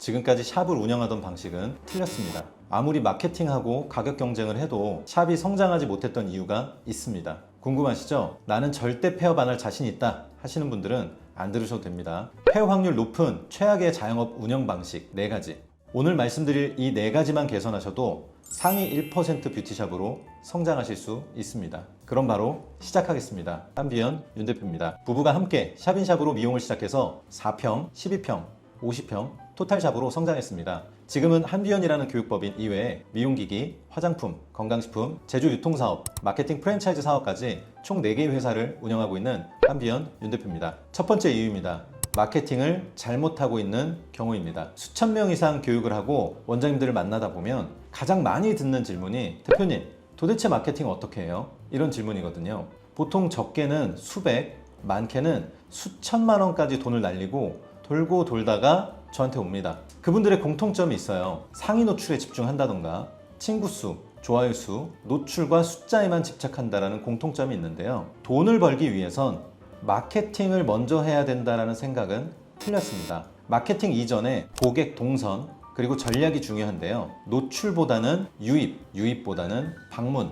지금까지 샵을 운영하던 방식은 틀렸습니다. 아무리 마케팅하고 가격 경쟁을 해도 샵이 성장하지 못했던 이유가 있습니다. 궁금하시죠? 나는 절대 폐업 안 할 자신 있다 하시는 분들은 안 들으셔도 됩니다. 폐업 확률 높은 최악의 자영업 운영 방식 4가지. 오늘 말씀드릴 이 4가지만 개선하셔도 상위 1% 뷰티샵으로 성장하실 수 있습니다. 그럼 바로 시작하겠습니다. 한비연 윤 대표입니다. 부부가 함께 샵인샵으로 미용을 시작해서 4평, 12평, 50평, 토탈샵으로 성장했습니다. 지금은 한비연이라는 교육법인 이외에 미용기기, 화장품, 건강식품, 제조 유통사업, 마케팅 프랜차이즈 사업까지 총 4개의 회사를 운영하고 있는 한비연 윤 대표입니다. 첫 번째 이유입니다. 마케팅을 잘못하고 있는 경우입니다. 수천 명 이상 교육을 하고 원장님들을 만나다 보면 가장 많이 듣는 질문이 대표님, 도대체 마케팅 어떻게 해요? 이런 질문이거든요. 보통 적게는 수백, 많게는 수천만 원까지 돈을 날리고 돌고 돌다가 저한테 옵니다. 그분들의 공통점이 있어요. 상위 노출에 집중한다던가 친구 수, 좋아요 수, 노출과 숫자에만 집착한다라는 공통점이 있는데요. 돈을 벌기 위해선 마케팅을 먼저 해야 된다라는 생각은 틀렸습니다. 마케팅 이전에 고객 동선 그리고 전략이 중요한데요. 노출보다는 유입, 유입보다는 방문,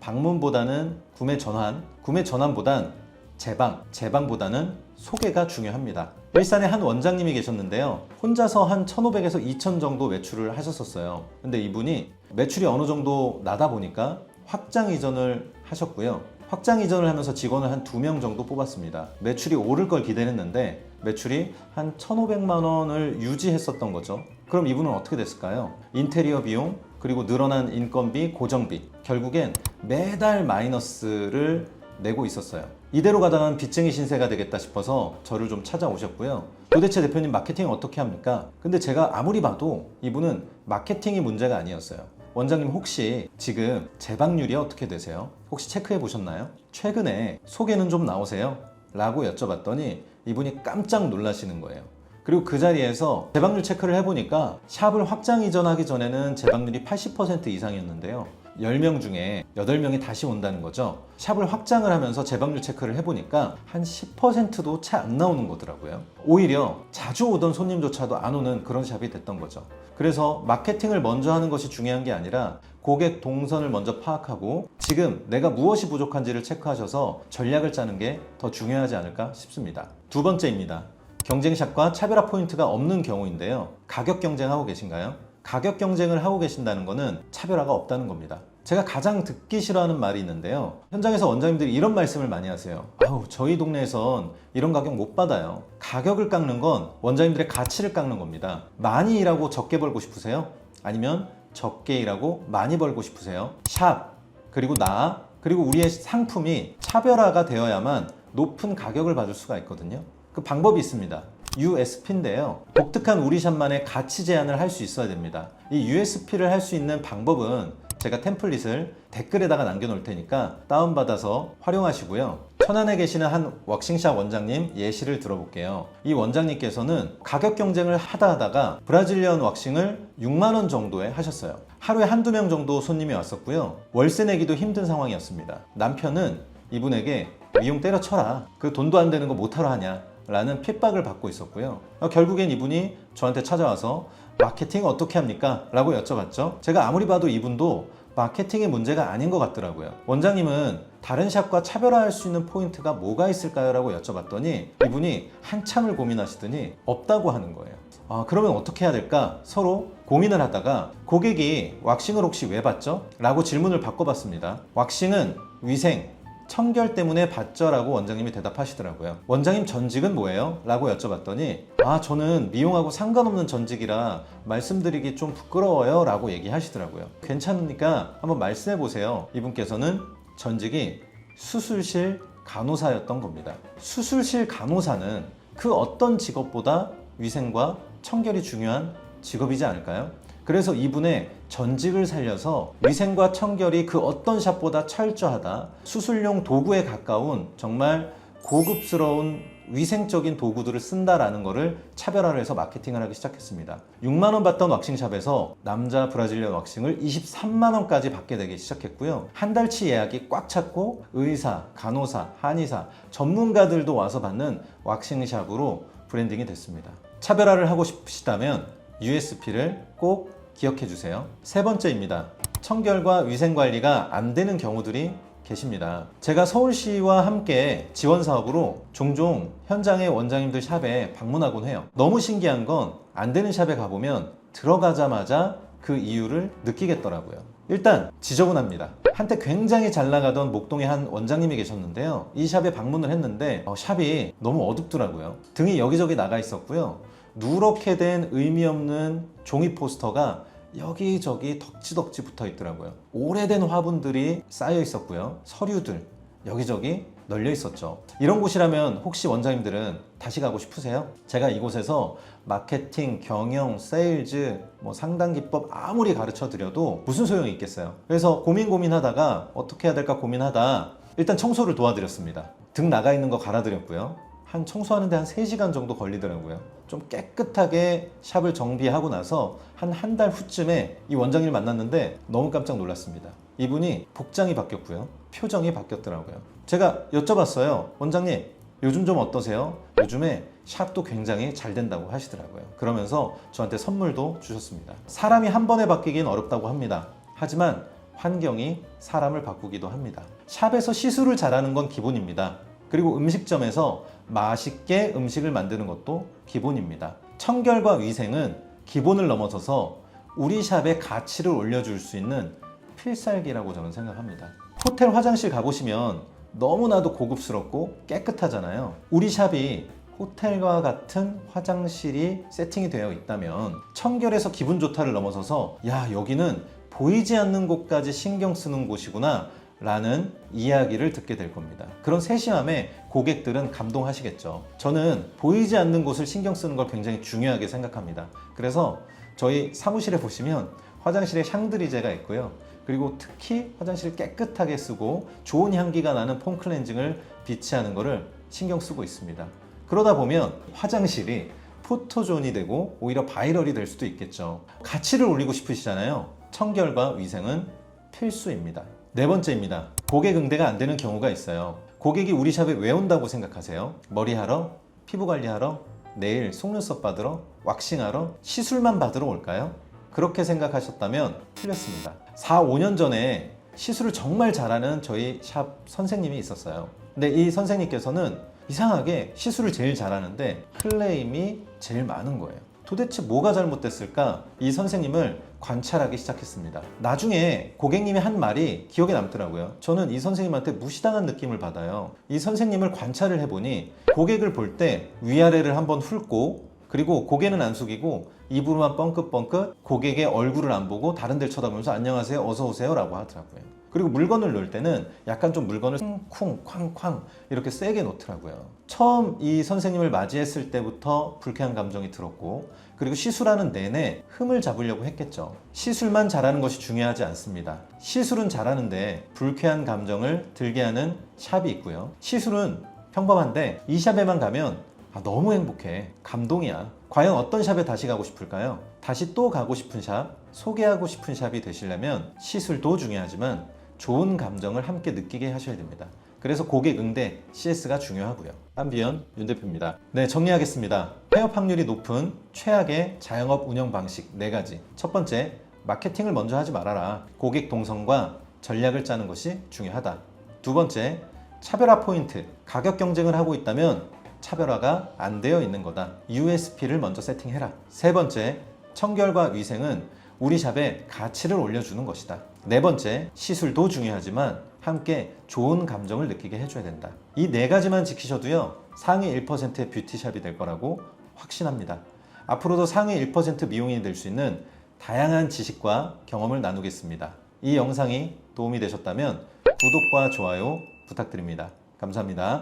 방문보다는 구매 전환, 구매 전환보단 재방, 재방보다는 소개가 중요합니다. 일산에 한 원장님이 계셨는데요. 혼자서 한 1,500에서 2,000 정도 매출을 하셨었어요. 근데 이분이 매출이 어느 정도 나다 보니까 확장 이전을 하셨고요. 확장 이전을 하면서 직원을 한 두 명 정도 뽑았습니다. 매출이 오를 걸 기대했는데 매출이 한 1,500만 원을 유지했었던 거죠. 그럼 이분은 어떻게 됐을까요? 인테리어 비용, 그리고 늘어난 인건비, 고정비. 결국엔 매달 마이너스를 내고 있었어요. 이대로 가다간 빚쟁이 신세가 되겠다 싶어서 저를 좀 찾아오셨고요. 도대체 대표님 마케팅 어떻게 합니까? 근데 제가 아무리 봐도 이분은 마케팅이 문제가 아니었어요. 원장님 혹시 지금 재방률이 어떻게 되세요? 혹시 체크해 보셨나요? 최근에 소개는 좀 나오세요? 라고 여쭤봤더니 이분이 깜짝 놀라시는 거예요. 그리고 그 자리에서 재방률 체크를 해보니까 샵을 확장 이전하기 전에는 재방률이 80% 이상이었는데요. 10명 중에 8명이 다시 온다는 거죠. 샵을 확장을 하면서 재방률 체크를 해보니까 한 10%도 채 안 나오는 거더라고요. 오히려 자주 오던 손님조차도 안 오는 그런 샵이 됐던 거죠. 그래서 마케팅을 먼저 하는 것이 중요한 게 아니라 고객 동선을 먼저 파악하고 지금 내가 무엇이 부족한지를 체크하셔서 전략을 짜는 게 더 중요하지 않을까 싶습니다. 두 번째입니다. 경쟁샵과 차별화 포인트가 없는 경우인데요. 가격 경쟁하고 계신가요? 가격 경쟁을 하고 계신다는 것은 차별화가 없다는 겁니다. 제가 가장 듣기 싫어하는 말이 있는데요. 현장에서 원장님들이 이런 말씀을 많이 하세요. 아우, 저희 동네에선 이런 가격 못 받아요. 가격을 깎는 건 원장님들의 가치를 깎는 겁니다. 많이 일하고 적게 벌고 싶으세요? 아니면 적게 일하고 많이 벌고 싶으세요? 샵, 그리고 나, 그리고 우리의 상품이 차별화가 되어야만 높은 가격을 받을 수가 있거든요. 그 방법이 있습니다. USP인데요. 독특한 우리 샵만의 가치 제한을 할 수 있어야 됩니다. 이 USP를 할 수 있는 방법은 제가 템플릿을 댓글에다가 남겨놓을 테니까 다운받아서 활용하시고요. 천안에 계시는 한 왁싱샵 원장님 예시를 들어볼게요. 이 원장님께서는 가격 경쟁을 하다 하다가 브라질리언 왁싱을 6만원 정도에 하셨어요. 하루에 한두 명 정도 손님이 왔었고요. 월세 내기도 힘든 상황이었습니다. 남편은 이분에게 미용 때려쳐라. 그 돈도 안 되는 거 못하러 하냐. 라는 핍박을 받고 있었고요. 어, 결국엔 이분이 저한테 찾아와서 마케팅 어떻게 합니까? 라고 여쭤봤죠. 제가 아무리 봐도 이분도 마케팅의 문제가 아닌 것 같더라고요. 원장님은 다른 샵과 차별화할 수 있는 포인트가 뭐가 있을까요? 라고 여쭤봤더니 이분이 한참을 고민하시더니 없다고 하는 거예요. 아, 그러면 어떻게 해야 될까? 서로 고민을 하다가 고객이 왁싱을 혹시 왜 받죠? 라고 질문을 바꿔봤습니다. 왁싱은 위생, 청결 때문에 받죠라고 원장님이 대답하시더라고요. 원장님 전직은 뭐예요? 라고 여쭤봤더니 아 저는 미용하고 상관없는 전직이라 말씀드리기 좀 부끄러워요 라고 얘기하시더라고요. 괜찮으니까 한번 말씀해 보세요. 이분께서는 전직이 수술실 간호사였던 겁니다. 수술실 간호사는 그 어떤 직업보다 위생과 청결이 중요한 직업이지 않을까요? 그래서 이분의 전직을 살려서 위생과 청결이 그 어떤 샵보다 철저하다. 수술용 도구에 가까운 정말 고급스러운 위생적인 도구들을 쓴다라는 것을 차별화를 해서 마케팅을 하기 시작했습니다. 6만 원 받던 왁싱샵에서 남자 브라질리언 왁싱을 23만 원까지 받게 되기 시작했고요. 한 달치 예약이 꽉 찼고 의사, 간호사, 한의사, 전문가들도 와서 받는 왁싱샵으로 브랜딩이 됐습니다. 차별화를 하고 싶으시다면 USP를 꼭 기억해 주세요. 세 번째입니다. 청결과 위생 관리가 안 되는 경우들이 계십니다. 제가 서울시와 함께 지원 사업으로 종종 현장의 원장님들 샵에 방문하곤 해요. 너무 신기한 건 안 되는 샵에 가보면 들어가자마자 그 이유를 느끼겠더라고요. 일단 지저분합니다. 한때 굉장히 잘 나가던 목동의 한 원장님이 계셨는데요. 이 샵에 방문을 했는데 어, 샵이 너무 어둡더라고요. 등이 여기저기 나가 있었고요. 누렇게 된 의미 없는 종이 포스터가 여기저기 덕지덕지 붙어 있더라고요. 오래된 화분들이 쌓여 있었고요. 서류들 여기저기 널려 있었죠. 이런 곳이라면 혹시 원장님들은 다시 가고 싶으세요? 제가 이곳에서 마케팅, 경영, 세일즈, 뭐 상담 기법 아무리 가르쳐 드려도 무슨 소용이 있겠어요. 그래서 고민 고민하다가 어떻게 해야 될까 고민하다 일단 청소를 도와드렸습니다. 등 나가 있는 거 갈아드렸고요. 한 청소하는데 한 3시간 정도 걸리더라고요. 좀 깨끗하게 샵을 정비하고 나서 한 한 달 후쯤에 이 원장님을 만났는데 너무 깜짝 놀랐습니다. 이분이 복장이 바뀌었고요. 표정이 바뀌었더라고요. 제가 여쭤봤어요. 원장님, 요즘 좀 어떠세요? 요즘에 샵도 굉장히 잘 된다고 하시더라고요. 그러면서 저한테 선물도 주셨습니다. 사람이 한 번에 바뀌긴 어렵다고 합니다. 하지만 환경이 사람을 바꾸기도 합니다. 샵에서 시술을 잘하는 건 기본입니다. 그리고 음식점에서 맛있게 음식을 만드는 것도 기본입니다. 청결과 위생은 기본을 넘어서서 우리 샵의 가치를 올려줄 수 있는 필살기라고 저는 생각합니다. 호텔 화장실 가보시면 너무나도 고급스럽고 깨끗하잖아요. 우리 샵이 호텔과 같은 화장실이 세팅이 되어 있다면 청결에서 기분 좋다를 넘어서서 야 여기는 보이지 않는 곳까지 신경 쓰는 곳이구나 라는 이야기를 듣게 될 겁니다. 그런 세심함에 고객들은 감동하시겠죠. 저는 보이지 않는 곳을 신경 쓰는 걸 굉장히 중요하게 생각합니다. 그래서 저희 사무실에 보시면 화장실에 샹드리제가 있고요. 그리고 특히 화장실을 깨끗하게 쓰고 좋은 향기가 나는 폼 클렌징을 비치하는 것을 신경 쓰고 있습니다. 그러다 보면 화장실이 포토존이 되고 오히려 바이럴이 될 수도 있겠죠. 가치를 올리고 싶으시잖아요. 청결과 위생은 필수입니다. 네 번째입니다. 고객 응대가 안 되는 경우가 있어요. 고객이 우리 샵에 왜 온다고 생각하세요? 머리하러? 피부 관리하러? 내일 속눈썹 받으러? 왁싱하러? 시술만 받으러 올까요? 그렇게 생각하셨다면 틀렸습니다. 4, 5년 전에 시술을 정말 잘하는 저희 샵 선생님이 있었어요. 근데 이 선생님께서는 이상하게 시술을 제일 잘하는데 클레임이 제일 많은 거예요. 도대체 뭐가 잘못됐을까? 이 선생님을 관찰하기 시작했습니다. 나중에 고객님이 한 말이 기억에 남더라고요. 저는 이 선생님한테 무시당한 느낌을 받아요. 이 선생님을 관찰을 해보니 고객을 볼 때 위아래를 한번 훑고 그리고 고개는 안 숙이고 입으로만 뻥긋뻥긋 고객의 얼굴을 안 보고 다른 데를 쳐다보면서 안녕하세요 어서 오세요 라고 하더라고요. 그리고 물건을 놓을 때는 약간 좀 물건을 쿵쿵 쾅쾅 이렇게 세게 놓더라고요. 처음 이 선생님을 맞이했을 때부터 불쾌한 감정이 들었고 그리고 시술하는 내내 흠을 잡으려고 했겠죠. 시술만 잘하는 것이 중요하지 않습니다. 시술은 잘하는데 불쾌한 감정을 들게 하는 샵이 있고요. 시술은 평범한데 이 샵에만 가면 아, 너무 행복해. 감동이야. 과연 어떤 샵에 다시 가고 싶을까요? 다시 또 가고 싶은 샵, 소개하고 싶은 샵이 되시려면 시술도 중요하지만 좋은 감정을 함께 느끼게 하셔야 됩니다. 그래서 고객 응대 CS가 중요하고요. 한비연 윤 대표입니다. 네, 정리하겠습니다. 폐업 확률이 높은 최악의 자영업 운영 방식 네 가지. 첫 번째, 마케팅을 먼저 하지 말아라. 고객 동선과 전략을 짜는 것이 중요하다. 두 번째, 차별화 포인트. 가격 경쟁을 하고 있다면 차별화가 안 되어 있는 거다. USP를 먼저 세팅해라. 세 번째, 청결과 위생은 우리 샵에 가치를 올려주는 것이다. 네 번째, 시술도 중요하지만 함께 좋은 감정을 느끼게 해줘야 된다. 이 네 가지만 지키셔도요, 상위 1%의 뷰티샵이 될 거라고 확신합니다. 앞으로도 상위 1% 미용인이 될 수 있는 다양한 지식과 경험을 나누겠습니다. 이 영상이 도움이 되셨다면 구독과 좋아요 부탁드립니다. 감사합니다.